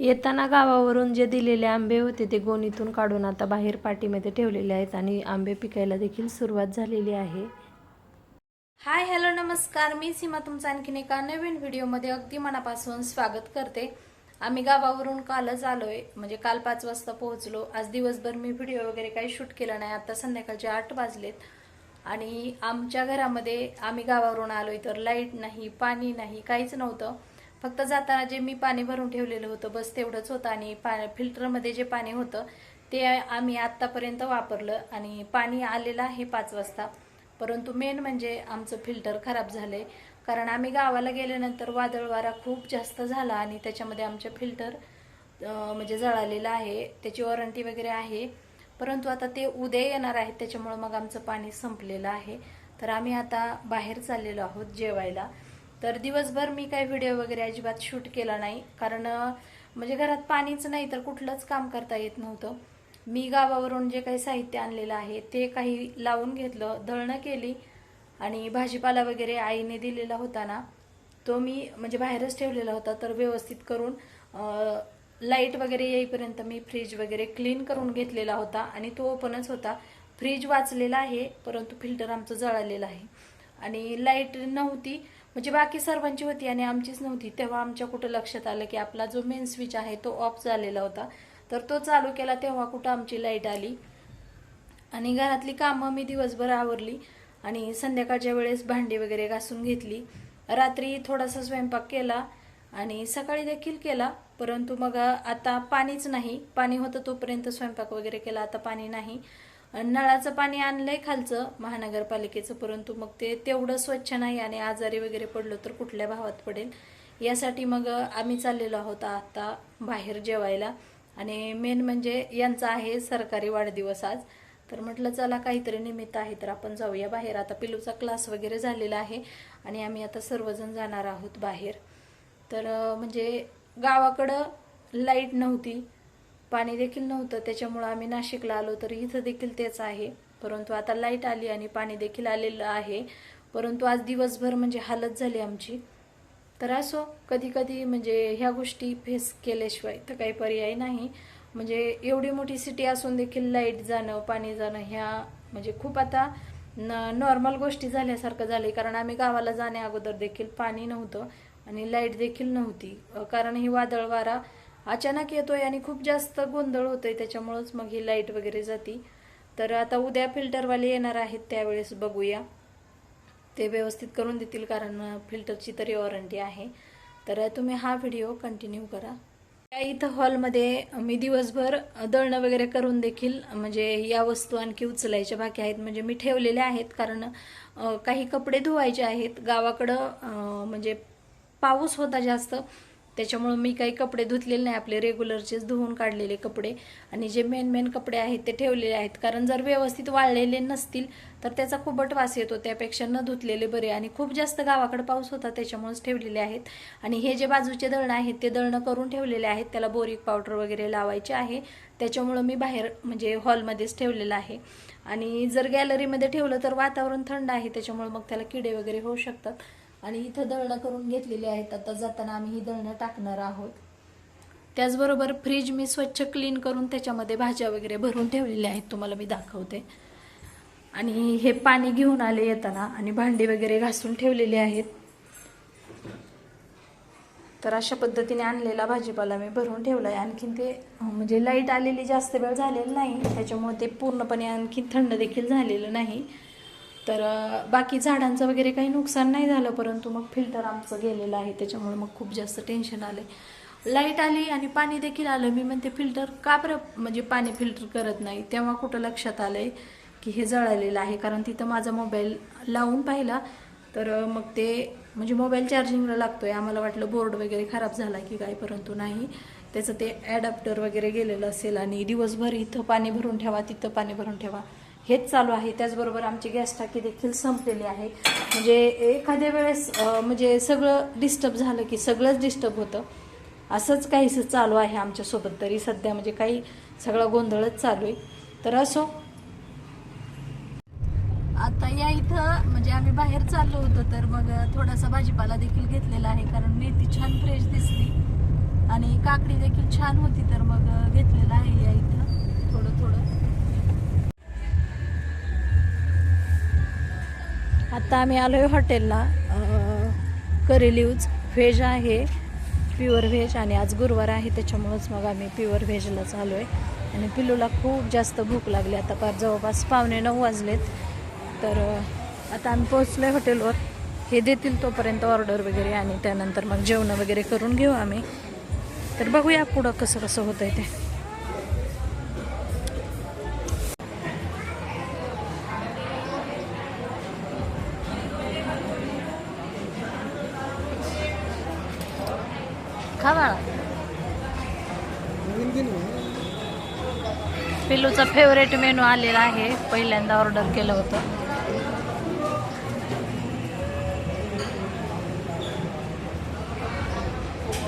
येताना गावावरून जे दिलेले आंबे होते ते गोणीतून काढून आता बाहेर पाटीमध्ये ठेवलेले आहेत आणि आंबे पिकायला देखील सुरुवात झालेली आहे. हाय हॅलो नमस्कार. मी सीमा तुमचं आणखीन एका नवीन व्हिडिओमध्ये अगदी मनापासून स्वागत करते. आम्ही गावावरून कालच आलोय. म्हणजे काल पाच वाजता पोहोचलो. आज दिवसभर मी व्हिडिओ वगैरे काही शूट केला नाही. आता संध्याकाळचे आठ वाजलेत. आणि आमच्या घरामध्ये आम्ही गावावरून आलोय तर लाइट नाही पाणी नाही काहीच नव्हतं. फक्त जाताना जे मी पाणी भरून ठेवलेलं होतं बस तेवढंच होतं आणि पा फिल्टरमध्ये जे पाणी होतं ते आम्ही आत्तापर्यंत वापरलं आणि पाणी आलेलं आहे पाच वाजता. परंतु मेन म्हणजे आमचं फिल्टर खराब झालं आहे कारण आम्ही गावाला गेल्यानंतर वादळ वारा खूप जास्त झाला आणि त्याच्यामध्ये आमचं फिल्टर म्हणजे जळालेलं आहे त्याची वॉरंटी वगैरे आहे. परंतु आता ते उद्या येणार आहेत त्याच्यामुळं मग आमचं पाणी संपलेलं आहे. तर आम्ही आता बाहेर चाललेलो आहोत जेवायला. तर दिवसभर मी काही व्हिडिओ वगैरे अजिबात शूट केला नाही. कारण म्हणजे घरात पाणीच नाही तर कुठलंच काम करता येत नव्हतं. मी गावावरून जे काही साहित्य आणलेलं आहे ते काही लावून घेतलं दळणं केली आणि भाजीपाला वगैरे आईने दिलेला होता ना तो मी म्हणजे बाहेरच ठेवलेला होता. तर व्यवस्थित करून लाइट वगैरे येईपर्यंत मी फ्रीज वगैरे क्लीन करून घेतलेला होता आणि तो ओपनच होता. फ्रीज वाचलेला आहे परंतु फिल्टर आमचं जळालेलं आहे. आणि लाइट नव्हती म्हणजे बाकी सर्वांची होती आणि आमचीच नव्हती. तेव्हा आमच्या कुठं लक्षात आलं की आपला जो मेन स्विच आहे तो ऑफ झालेला होता. तर तो चालू केला तेव्हा कुठं आमची लाइट आली. आणि घरातली कामं मी दिवसभर आवरली आणि संध्याकाळच्या वेळेस भांडी वगैरे घासून घेतली. रात्री थोडासा स्वयंपाक केला आणि सकाळी देखील केला परंतु मग आता पाणीच नाही. पाणी होतं तोपर्यंत स्वयंपाक वगैरे केला आता पाणी नाही. नळाचं पाणी आणलंय खालचं महानगरपालिकेचं परंतु मग ते तेवढं स्वच्छ नाही आणि आजारी वगैरे पडलो तर कुठल्या भावात पडेल? यासाठी मग आम्ही चाललेलो आहोत आता बाहेर जेवायला. आणि मेन म्हणजे यांचा आहे सरकारी वाढदिवस आज. तर म्हटलं चला काहीतरी निमित्त आहे तर आपण जाऊया बाहेर. आता पिलूचा क्लास वगैरे झालेला आहे आणि आम्ही आता सर्वजण जाणार आहोत बाहेर. तर म्हणजे गावाकडं लाइट नव्हती. पाणी देखील नव्हतं त्याच्यामुळं आम्ही नाशिकला आलो तर इथं देखील तेच आहे. परंतु आता लाइट आली आणि पाणी देखील आलेलं आहे. परंतु आज दिवसभर म्हणजे हालत झाली आमची. तर असो कधी कधी म्हणजे ह्या गोष्टी फेस केल्याशिवाय तर काही पर्याय नाही. म्हणजे एवढी मोठी सिटी असून देखील लाइट जाणं पाणी जाणं ह्या म्हणजे खूप आता न नॉर्मल गोष्टी झाल्यासारखं झाले कारण आम्ही गावाला जाण्या अगोदर देखील पाणी नव्हतं आणि लाइट देखील नव्हती. कारण ही वादळ वारा अचानक येतोय आणि खूप जास्त गोंधळ होतोय त्याच्यामुळंच मग ही लाइट वगैरे जाती. तर आता उद्या फिल्टरवाले येणार आहेत त्यावेळेस बघूया. ते व्यवस्थित करून देतील कारण फिल्टरची तरी वॉरंटी आहे. तर तुम्ही हा व्हिडिओ कंटिन्यू करा. या इथं हॉलमध्ये मी दिवसभर दळणं वगैरे करून देखील म्हणजे या वस्तू आणखी उचलायच्या बाकी आहेत. म्हणजे मी ठेवलेल्या आहेत कारण काही कपडे धुवायचे आहेत. गावाकडं म्हणजे पाऊस होता जास्त. त्याच्यामुळं मी काही कपडे धुतलेले नाही. आपले रेग्युलरचेच धुवून काढलेले कपडे. आणि जे मेन मेन कपडे आहेत ते ठेवलेले आहेत. कारण जर व्यवस्थित वाळलेले नसतील तर त्याचा खूपट वास येतो. त्यापेक्षा न धुतलेले बरे. आणि खूप जास्त गावाकडे पाऊस होता त्याच्यामुळेच ठेवलेले आहेत. आणि हे जे बाजूचे दळणं आहेत ते दळणं करून ठेवलेले आहेत. त्याला बोरिक पावडर वगैरे लावायचे आहे. त्याच्यामुळं मी बाहेर म्हणजे हॉलमध्येच ठेवलेलं आहे. आणि जर गॅलरीमध्ये ठेवलं तर वातावरण थंड आहे. त्याच्यामुळं मग त्याला किडे वगैरे होऊ शकतात. आणि इथं दळणं करून घेतलेली आहेत. आता जाताना आम्ही ही दळणं टाकणार आहोत. त्याचबरोबर फ्रीज मी स्वच्छ क्लीन करून त्याच्यामध्ये भाज्या वगैरे भरून ठेवलेल्या आहेत. तुम्हाला मी दाखवते. आणि हे पाणी घेऊन आले येताना आणि भांडी वगैरे घासून ठेवलेली आहेत. तर अशा पद्धतीने आणलेला भाजीपाला मी भरून ठेवला आहे आणखीन ते म्हणजे लाइट आलेली जास्त वेळ झालेली नाही. त्याच्यामुळे ते पूर्णपणे आणखी थंड देखील झालेलं नाही. तर बाकी झाडांचं वगैरे काही नुकसान नाही झालं परंतु मग फिल्टर आमचं गेलेलं आहे त्याच्यामुळे मग खूप जास्त टेन्शन आलं लाइट आली आणि पाणी देखील आलं. मी म्हणते फिल्टर का बरं म्हणजे पाणी फिल्टर करत नाही? तेव्हा कुठं लक्षात आलंय की हे जळालेलं आहे? कारण तिथं माझा मोबाईल लावून पाहिला. तर मग ते म्हणजे मोबाईल चार्जिंगला लागतोय. आम्हाला वाटलं बोर्ड वगैरे खराब झाला की काय परंतु नाही. त्याचं ते ॲडॅप्टर वगैरे गेलेलं असेल आणि दिवसभर इथं पाणी भरून ठेवा तिथं पाणी भरून ठेवा. हेच चालू आहे. त्याचबरोबर आमची गॅस टाकी देखील संपलेली आहे. म्हणजे एखाद्या वेळेस म्हणजे सगळं डिस्टर्ब झालं की सगळंच डिस्टर्ब होतं. असंच काहीसं चालू आहे आमच्यासोबत तरी सध्या. म्हणजे काही सगळा गोंधळच चालू आहे. तर असो. आता या इथं म्हणजे आम्ही बाहेर चाललो होतो तर मग थोडासा भाजीपाला देखील घेतलेला आहे. कारण मेथी छान फ्रेश दिसली. आणि काकडी देखील छान होती तर मग घेतलेला घेतलेलं आहे या इथं. थोडं थोडं. आता आम्ही आलो आहे हॉटेलला करी व्हेज आहे प्युअर व्हेज आणि आज गुरुवार आहे त्याच्यामुळंच मग आम्ही प्युअर व्हेजलाच आलो आहे आणि पिलूला खूप जास्त भूक लागली. आता पार जवळपास पावणे नऊ वाजलेत. तर आता आम्ही पोहोचलो आहे हॉटेलवर. हे देतील तोपर्यंत ऑर्डर वगैरे आणि त्यानंतर मग जेवणं वगैरे करून घेऊ आम्ही. तर बघूया पुढं कसं कसं होतं आहे ते. पिलूचा फेवरेट मेनू आलेला आहे. पहिल्यांदा ऑर्डर केलं होतं.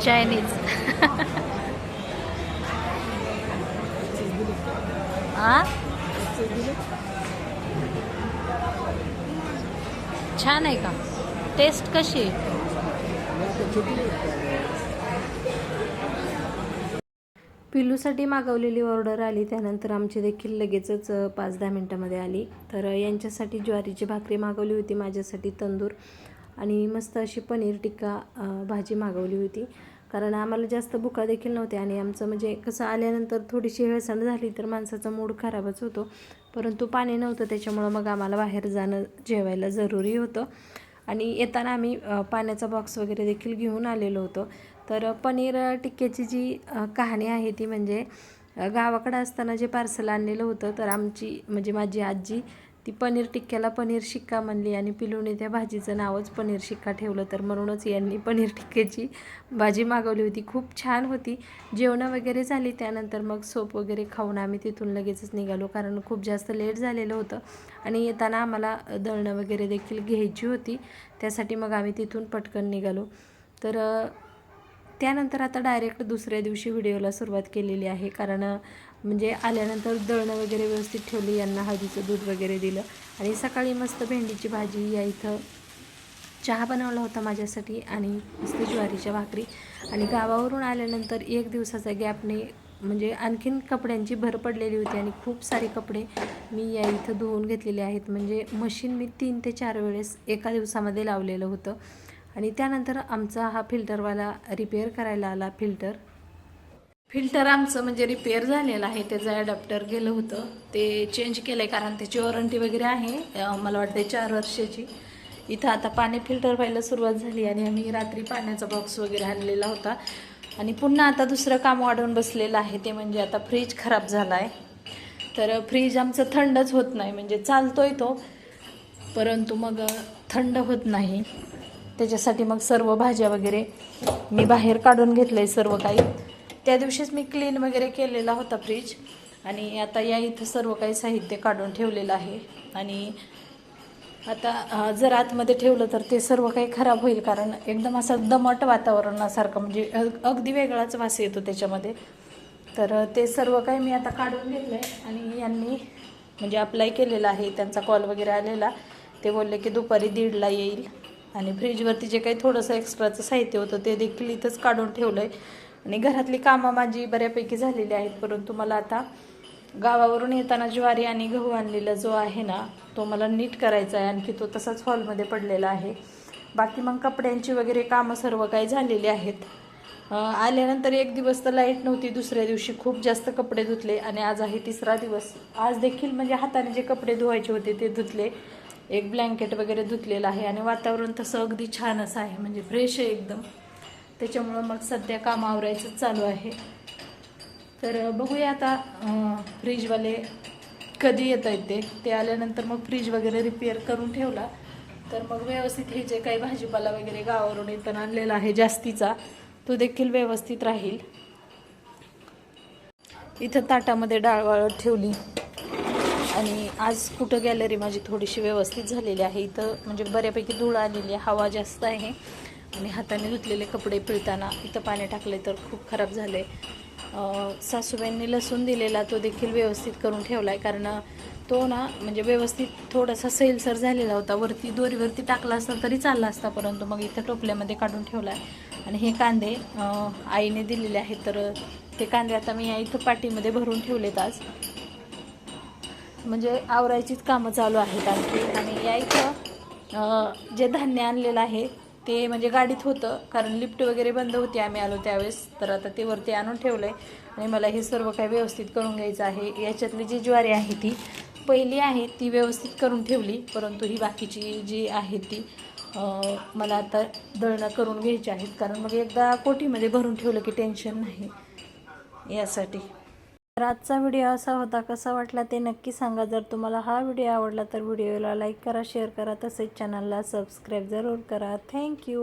चायनीज आ? छान आहे का? टेस्ट कशी आहे पिल्लूसाठी मागवलेली ऑर्डर आली. त्यानंतर आमची देखील लगेचच पाच दहा मिनटामध्ये आली. तर यांच्यासाठी ज्वारीची भाकरी मागवली होती माझ्यासाठी तंदूर. आणि मस्त अशी पनीर टिक्का भाजी मागवली होती. कारण आम्हाला जास्त भुका देखील नव्हते आणि आमचं म्हणजे कसं आल्यानंतर थोडीशी हेळसण झाली तर माणसाचा मूड खराबच होतो. परंतु पाणी नव्हतं त्याच्यामुळं मग आम्हाला बाहेर जाणं जेवायला जरुरी होतं. आणि येताना आम्ही पाण्याचा बॉक्स वगैरे देखील घेऊन आलेलो होतो. तर पनीर टिक्क्याची जी कहाणी आहे ती म्हणजे गावाकडं असताना जे पार्सल आणलेलं होतं तर आमची म्हणजे माझी आजी ती पनीर टिक्क्याला पनीर शिक्का म्हणली आणि पिलूने त्या भाजीचं नावच पनीर शिक्का ठेवलं. तर म्हणूनच यांनी पनीर टिक्क्याची भाजी मागवली होती. खूप छान होती. जेवणं वगैरे झाली. त्यानंतर मग सोप वगैरे खाऊन आम्ही तिथून लगेचच निघालो कारण खूप जास्त लेट झालेलं होतं. आणि येताना आम्हाला दळणं वगैरे देखील घ्यायची होती. त्यासाठी मग आम्ही तिथून पटकन निघालो. तर त्यानंतर आता डायरेक्ट दुसऱ्या दिवशी व्हिडिओला सुरुवात केलेली आहे. कारण म्हणजे आल्यानंतर दळणं वगैरे व्यवस्थित ठेवली यांना हळदीचं दूध वगैरे दिलं. आणि सकाळी मस्त भेंडीची भाजी या इथं चहा बनवला होता माझ्यासाठी आणि मस्त ज्वारीच्या भाकरी. आणि गावावरून आल्यानंतर एक दिवसाचा गॅपने म्हणजे आणखीन कपड्यांची भर पडलेली होती आणि खूप सारे कपडे मी या इथं धुवून घेतलेले आहेत. म्हणजे मशीन मी तीन ते चार वेळेस एका दिवसामध्ये लावलेलं होतं. आणि त्यानंतर आमचा हा फिल्टरवाला रिपेअर करायला आला फिल्टर. फिल्टर आमचं म्हणजे रिपेअर झालेलं आहे त्याचं ॲडॅप्टर गेलं होतं. ते चेंज केलं आहे कारण त्याची वॉरंटी वगैरे आहे मला वाटते चार वर्षाची. इथं आता पाणी फिल्टर व्हायला सुरुवात झाली आणि आम्ही रात्री पाण्याचा बॉक्स वगैरे आणलेला होता. आणि पुन्हा आता दुसरं काम वाढवून बसलेलं आहे ते म्हणजे आता फ्रीज खराब झाला आहे तर फ्रीज आमचं थंडच होत नाही म्हणजे चालतोय तो. परंतु मग थंड होत नाही. त्याच्यासाठी मग सर्व भाज्या वगैरे मी बाहेर काढून घेतलं आहे सर्व काही. त्या दिवशीच मी क्लीन वगैरे केलेला होता फ्रीज आणि आता या इथं सर्व काही साहित्य काढून ठेवलेलं आहे. आणि आता जर आतमध्ये ठेवलं तर ते सर्व काही खराब होईल कारण एकदम असं दमट वातावरणासारखं म्हणजे अग- अगदी वेगळाच वास येतो त्याच्यामध्ये. तर ते सर्व काही मी आता काढून घेतलं आहे आणि यांनी म्हणजे अप्लाय केलेलं आहे त्यांचा कॉल वगैरे आलेला. ते बोलले की दुपारी दीडला येईल. आणि फ्रीजवरती जे काही थोडंसं एक्स्ट्राचं साहित्य होतं ते देखील इथंच काढून ठेवलं आहे आणि घरातली कामं माझी बऱ्यापैकी झालेली आहेत परंतु मला आता गावावरून येताना ज्वारी आणि गहू आणलेला जो आहे ना तो मला नीट करायचा आहे. आणखी तो तसाच हॉलमध्ये पडलेला आहे. बाकी मग कपड्यांची वगैरे कामं सर्व काही झालेली आहेत. आल्यानंतर एक दिवस तर लाइट नव्हती दुसऱ्या दिवशी खूप जास्त कपडे धुतले आणि आज आहे तिसरा दिवस. आज देखील म्हणजे हाताने जे कपडे धुवायचे होते ते धुतले. एक ब्लँकेट वगैरे धुतलेलं आहे आणि वातावरण तसं अगदी छान असं आहे म्हणजे फ्रेश आहे एकदम. त्याच्यामुळं मग सध्या काम आवरायचंच चालू आहे. तर बघूया आता फ्रीजवाले कधी येत आहेत ते. ते आल्यानंतर मग फ्रीज वगैरे रिपेअर करून ठेवला. तर मग व्यवस्थित हे जे काही भाजीपाला वगैरे गावावरून इथं आणलेला आहे जास्तीचा तो देखील व्यवस्थित राहील. इथं ताटामध्ये डाळ वाळत ठेवली. आणि आज कुठं गॅलरी माझी थोडीशी व्यवस्थित झालेली आहे. इथं म्हणजे बऱ्यापैकी धूळ आलेली आहे हवा जास्त आहे. आणि हाताने धुतलेले कपडे पिळताना इथं पाणी टाकले तर खूप खराब झाले सासूबाईंनी लसूण दिलेला तो देखील व्यवस्थित करून ठेवला आहे कारण तो ना म्हणजे व्यवस्थित थोडासा सैलसर झालेला होता. वरती दोरीवरती टाकला असता तरी चालला असता परंतु मग इथं टोपल्यामध्ये काढून ठेवला आहे आणि हे कांदे आईने दिलेले आहेत. तर ते कांदे आता मी या इथं पाठीमध्ये भरून ठेवलेत आज. म्हणजे आवरायचीच कामं चालू आहेत आणखी. आणि या इथं जे धान्य आणलेलं आहे ते म्हणजे गाडीत होतं कारण लिफ्ट वगैरे बंद होती. आम्ही आलो त्यावेळेस तर आता ते वरती आणून ठेवलं आहे आणि मला हे सर्व काही व्यवस्थित करून घ्यायचं आहे. याच्यातली जी ज्वारी आहे ती पहिली आहे ती व्यवस्थित करून ठेवली. परंतु ही बाकीची जी आहे ती मला आता दळणं करून घ्यायची आहेत. कारण मग एकदा कोठीमध्ये भरून ठेवलं की टेन्शन नाही. यासाठी. तर आजचा व्हिडिओ असा होता कसा वाटला ते नक्की सांगा. जर तुम्हाला हा व्हिडिओ आवडला तर व्हिडिओला लाईक करा शेअर करा. तसेच चॅनलला सबस्क्राईब जरूर करा. थँक्यू